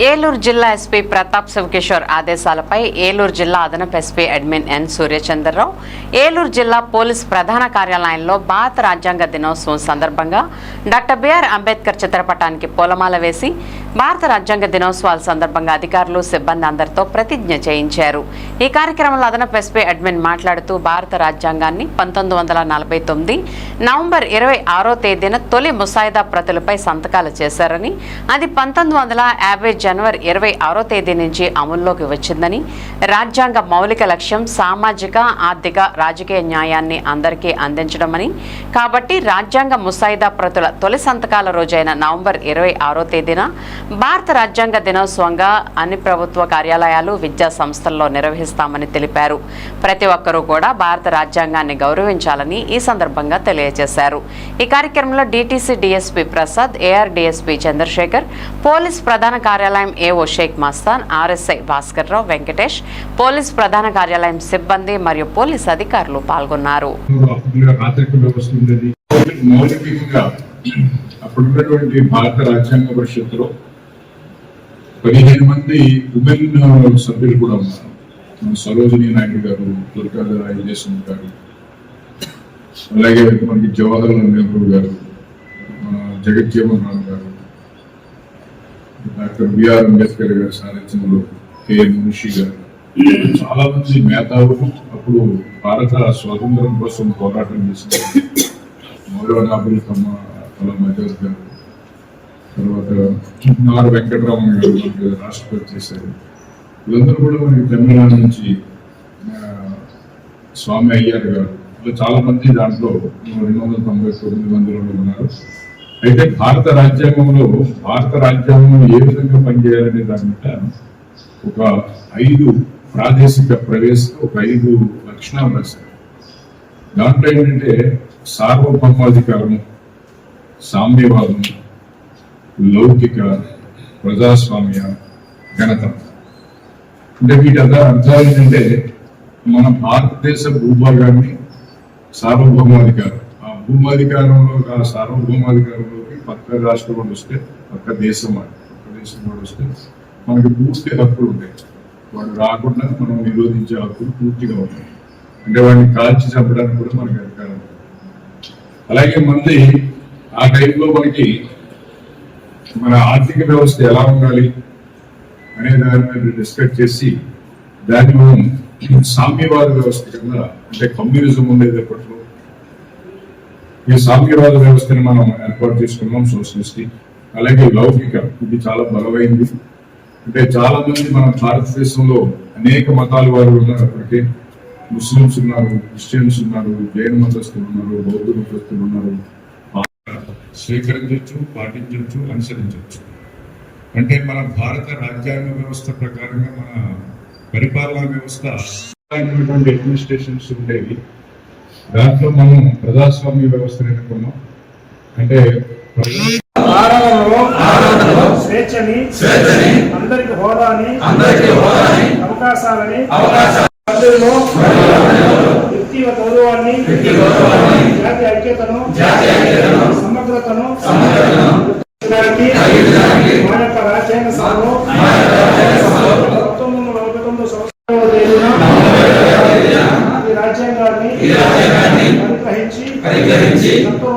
ఏలూరు జిల్లా ఎస్పీ ప్రతాప్ శివకిషోర్ ఆదేశాలపై ఏలూరు జిల్లా అదనపు SP admin N Suryachandrarao Eluru జిల్లా పోలీస్ ప్రధాన కార్యాలయంలో భారత రాజ్యాంగ దినోత్సవం సందర్భంగా డాక్టర్ బిఆర్ అంబేద్కర్ చిత్రపటానికి పూలమాల వేసి భారత రాజ్యాంగ దినోత్సవాల సందర్భంగా అధికారులు సిబ్బంది అందరితో ప్రతిజ్ఞ చేయించారు. ఈ కార్యక్రమంలో అదనపు ఎస్పీ అడ్మిన్ మాట్లాడుతూ భారత రాజ్యాంగాన్ని పంతొమ్మిది వందల నలభై తొమ్మిది నవంబర్ ఇరవై ఆరో తేదీన తొలి ముసాయిదా ప్రతులపై సంతకాలు చేశారని అది పంతొమ్మిది వందల యాభై జనవరి ఇరవై ఆరో తేదీ నుంచి అమల్లోకి వచ్చిందని రాజ్యాంగ మౌలిక లక్ష్యం సామాజిక ఆర్థిక రాజకీయ న్యాయాన్ని అందరికీ అందించడమని కాబట్టి రాజ్యాంగ ముసాయిదా ప్రతుల తొలి సంతకాల రోజైన నవంబర్ ఇరవై ఆరో తేదీన భారత రాజ్యాంగ దినోత్సవంగా అన్ని ప్రభుత్వ కార్యాలయాలు విద్యా సంస్థల్లో నిర్వహిస్తామని తెలిపారు. ప్రతి ఒక్కరూ కూడా భారత రాజ్యాంగాన్ని గౌరవించాలని ఈ సందర్భంగా తెలియజేశారు. ఈ కార్యక్రమంలో DTC DSP Prasad AR DSP Chandrasekhar police ప్రధాన కార్యాలయం కార్యాలయం AO Sheikh Mastan RSI Bhaskar Rao Venkatesh police ప్రధాన కార్యాలయం సిబ్బంది మరియు పోలీస్ అధికారులు పాల్గొన్నారు. అప్పుడున్నటువంటి భారత రాజ్యాంగ పరిషత్తులో పదిహేను మంది ఉమెన్ సభ్యులు కూడా ఉన్నారు. మన సరోజిని నాయుడు గారు దుర్గా రాజేశ్వర గారు అలాగే మనకి జవహర్లాల్ నెహ్రూ గారు జగజ్జీవన్ రామ్ గారు డాక్టర్ బిఆర్ అంబేద్కర్ గారి సారథ్యంలో కే. మునిషి గారు. చాలా మంది మేధావులు అప్పుడు భారత స్వాతంత్రం కోసం పోరాటం చేసిన మౌలానా అబుల్ కమా కలాం ఆజాద్ గారు. తర్వాత నార్ వెంకటరామన్ గారు రాష్ట్రపతి చేశారు. వీళ్ళందరూ కూడా మనకి తమిళనాడు నుంచి స్వామి అయ్యారు గారు. ఇలా చాలా మంది దాంట్లో రెండు వందల తొంభై తొమ్మిది మందిలో ఉన్నారు. అయితే భారత రాజ్యాంగంలో భారత రాజ్యాంగం ఏ విధంగా పనిచేయాలనే దాని మీద ఒక ఐదు ప్రాదేశిక ప్రవేశ ఒక ఐదు లక్షణాలు రాశారు. దాంట్లో ఏంటంటే సార్వభౌమాధికారం సామ్యవాదం లౌకిక ప్రజాస్వామ్య గణతంత్రం అంటే వీటి అర్థ- అర్థాలు ఏంటంటే మన భారతదేశ భూభాగాన్ని సార్వభౌమాధికారం భూమాధికారంలో ఆ సార్వభౌమాధికారంలోకి పక్క రాష్ట్రం వాడు వస్తే పక్క దేశం వాడు పక్క దేశం వాడు వస్తే మనకి పూర్తి హక్కులు ఉంటాయి. వాడు రాకుండా మనం నిరోధించే హక్కులు పూర్తిగా ఉంటాయి. అంటే వాడిని కాల్చి చంపడానికి కూడా మనకి అధికారం అలాగే మంది ఆ టైంలో మనకి మన ఆర్థిక వ్యవస్థ ఎలా ఉండాలి అనే దాని మీద డిస్కస్ చేసి దాన్ని మనం సామ్యవాద వ్యవస్థ కింద అంటే కమ్యూనిజం ఉండేది అప్పట్లో ఈ సామ్యవాద వ్యవస్థని మనం ఏర్పాటు చేసుకున్నాం సోషలిస్ట్ అలాగే లౌకిక ఇది చాలా బలమైంది. అంటే చాలా మంది మన భారతదేశంలో అనేక మతాల వారు ఉన్నారు అప్పటికే. ముస్లిమ్స్ ఉన్నారు క్రిస్టియన్స్ ఉన్నారు జైన మతస్థులు ఉన్నారు బౌద్ధ మతస్థులు ఉన్నారు. స్వీకరించవచ్చు పాటించవచ్చు అనుసరించవచ్చు. అంటే మన భారత రాజ్యాంగ వ్యవస్థ ప్రకారంగా మన పరిపాలనా వ్యవస్థ అడ్మినిస్ట్రేషన్స్ ఉండేవి. దాంట్లో మనం ప్రజాస్వామ్య వ్యవస్థను ఎన్నుకున్నాం అంటే స్వేచ్ఛని అందరికి హోదాని అవకాశాలని వ్యక్తిగత గౌరవాన్ని జాతి ఐక్యతను సమగ్రతను దానికి మా యొక్క రాజ్యాంగ సభలో dizer